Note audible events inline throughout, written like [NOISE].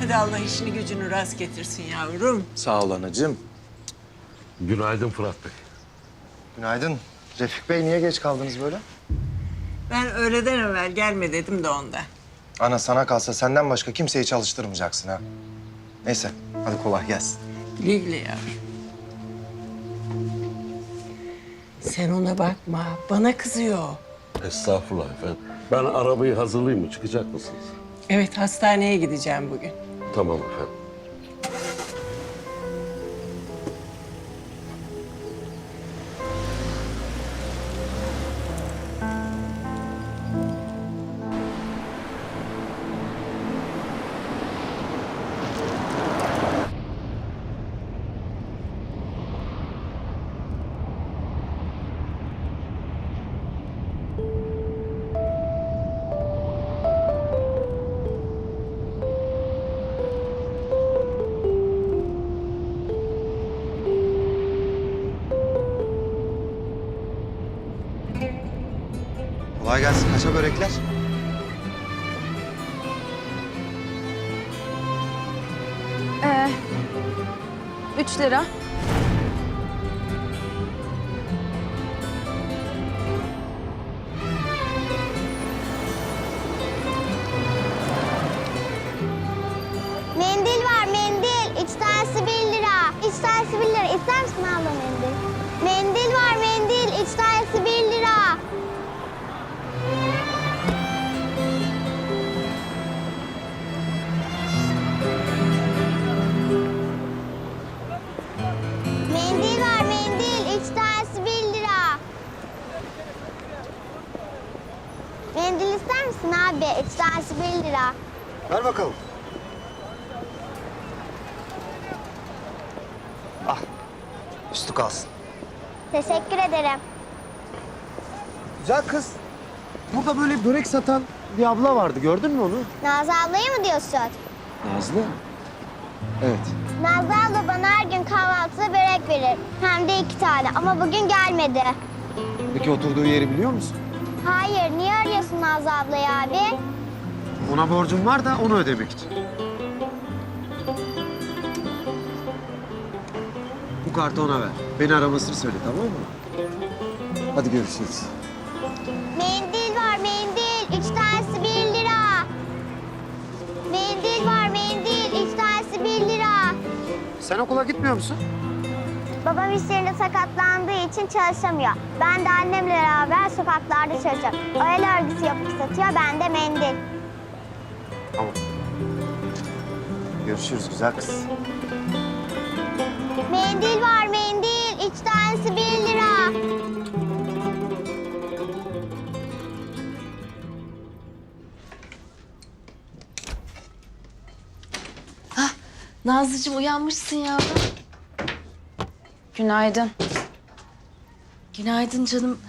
Hadi Allah işini gücünü rast getirsin yavrum. Sağ ol anacığım. Günaydın Fırat Bey. Günaydın. Refik Bey niye geç kaldınız böyle? Ben öğleden evvel gelme dedim de onda. Ana sana kalsa senden başka kimseyi çalıştırmayacaksın ha. Neyse hadi kolay gelsin. Güle güle yavrum. Sen ona bakma. Bana kızıyor. Estağfurullah efendim. Ben arabayı hazırlayayım mı? Çıkacak mısınız? Evet hastaneye gideceğim bugün. Tamam efendim. Kolay gelsin. Kaça börekler? Ee, üç lira. Mendil var mendil. İç tanesi bir lira. İç tanesi bir lira. İster misin abla Mendil ister misin abi? Tanesi bir lira. Ver bakalım. Ah. Üstü kalsın. Teşekkür ederim. Güzel kız. Burada böyle börek satan bir abla vardı. Gördün mü onu? Nazlı ablayı mı diyorsun? Nazlı. Evet. Nazlı abla bana her gün kahvaltıda börek verir. Hem de iki tane ama bugün gelmedi. Peki oturduğu yeri biliyor musun? Hayır, niye arıyorsun Nazlı ablayı abi? Ona borcum var da onu ödemek için. Bu kartı ona ver. Beni aramasını söyle tamam mı? Hadi görüşürüz. Mendil var mendil, üç tanesi bir lira. Mendil var mendil, üç tanesi bir lira. Sen okula gitmiyor musun? Babam iş yerinde sakatlandığı için çalışamıyor. Ben de annemle beraber sokaklarda çalışıyorum. O el örgüsü yapıp satıyor, ben de mendil. Tamam. Görüşürüz güzel kız. Mendil var mendil, üç tanesi bir lira. Nazlıcığım uyanmışsın yavrum. Günaydın. Günaydın canım.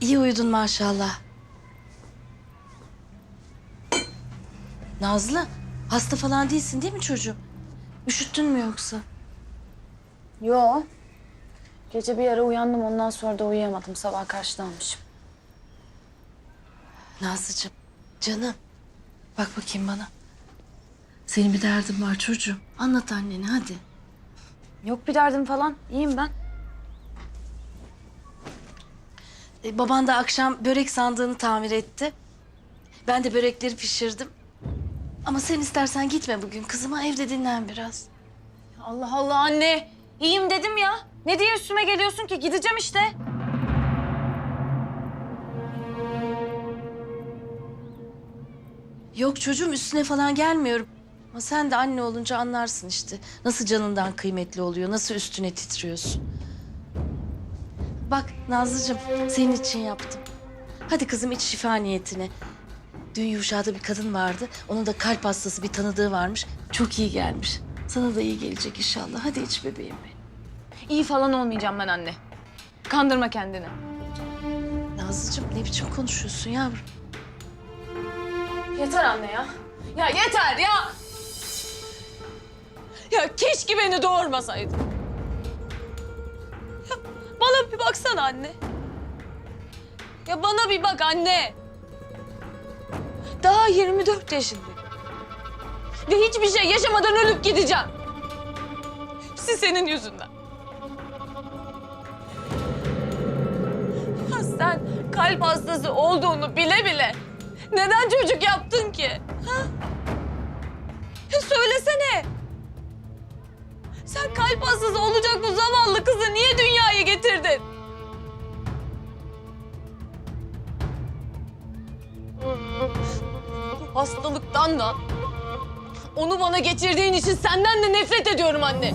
İyi uyudun maşallah. Nazlı, hasta falan değilsin değil mi çocuğum? Üşüttün mü yoksa? Yo. Gece bir ara uyandım ondan sonra da uyuyamadım. Sabah karşılanmışım. Nazlıcığım, canım. Bak bakayım bana. Senin bir derdin var çocuğum. Anlat annene hadi. Yok bir derdim falan. İyiyim ben. E, baban da akşam börek sandığını tamir etti. Ben de börekleri pişirdim. Ama sen istersen gitme bugün kızıma evde dinlen biraz. Allah Allah anne. İyiyim dedim ya. Ne diye üstüme geliyorsun ki? Gideceğim işte. Yok çocuğum üstüne falan gelmiyorum. Ama sen de anne olunca anlarsın işte. Nasıl canından kıymetli oluyor, nasıl üstüne titriyorsun. Bak Nazlıcığım senin için yaptım. Hadi kızım iç şifa niyetine. Dün Yuşa'da bir kadın vardı. Onun da kalp hastası bir tanıdığı varmış. Çok iyi gelmiş. Sana da iyi gelecek inşallah. Hadi iç bebeğim benim. İyi falan olmayacağım ben anne. Kandırma kendini. Nazlıcığım ne biçim konuşuyorsun yavrum? Yeter anne ya. Ya yeter ya. Ya keşke beni doğurmasaydın. Bir baksana anne. Ya bana bir bak anne. Daha 24 yaşındayım. Ve hiçbir şey yaşamadan ölüp gideceğim. Hepsi senin yüzünden. Ya sen kalp hastası olduğunu bile bile neden çocuk yaptın ki? Ha? Söylesene. Sen kalp hastası olacak bu zavallı kızı niye dünyaya getirdin? Bu hastalıktan da onu bana geçirdiğin için senden de nefret ediyorum anne.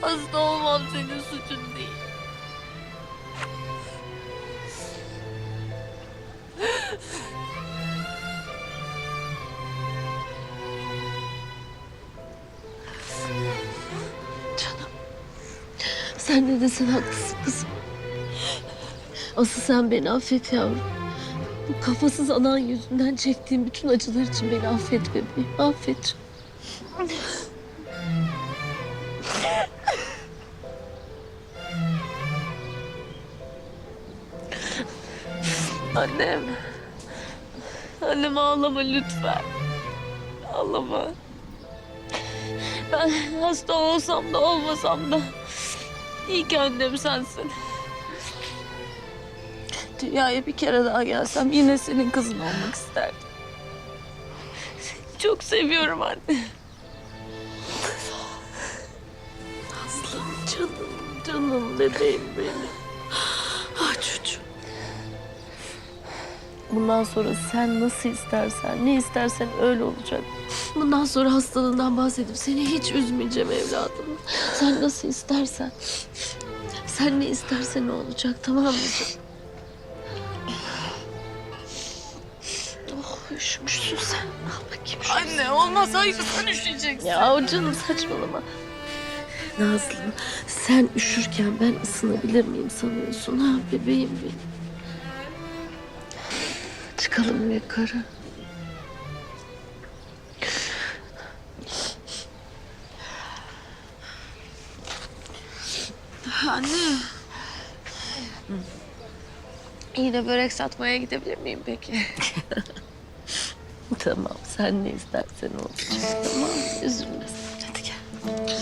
Hasta olmam senin suçun değil. Sen ne desen haklısın kızım. Asıl sen beni affet yavrum. Bu kafasız anan yüzünden çektiğim bütün acılar için beni affet bebeğim. Affet. Annem. Annem ağlama lütfen. Ağlama. Ben hasta olsam da olmasam da iyi ki annem sensin. Dünyaya bir kere daha gelsem yine senin kızın olmak isterdim. Seni çok seviyorum anne. Aslım canım, canım bebeğim benim. Bundan sonra sen nasıl istersen, ne istersen öyle olacak. Bundan sonra hastalığından bahsedip seni hiç üzmeyeceğim evladım. Sen nasıl istersen. Sen ne istersen o olacak tamam mı? Oh üşümüşsün sen. Al bakayım şunu. Anne olmaz hayır sen üşüyeceksin. Ya o canım saçmalama. Nazlı sen üşürken ben ısınabilir miyim sanıyorsun ha bebeğim benim. Çıkalım yukarı. Anne. Yine börek satmaya gidebilir miyim peki? [LAUGHS] tamam sen ne istersen olacak tamam? Üzülme sen.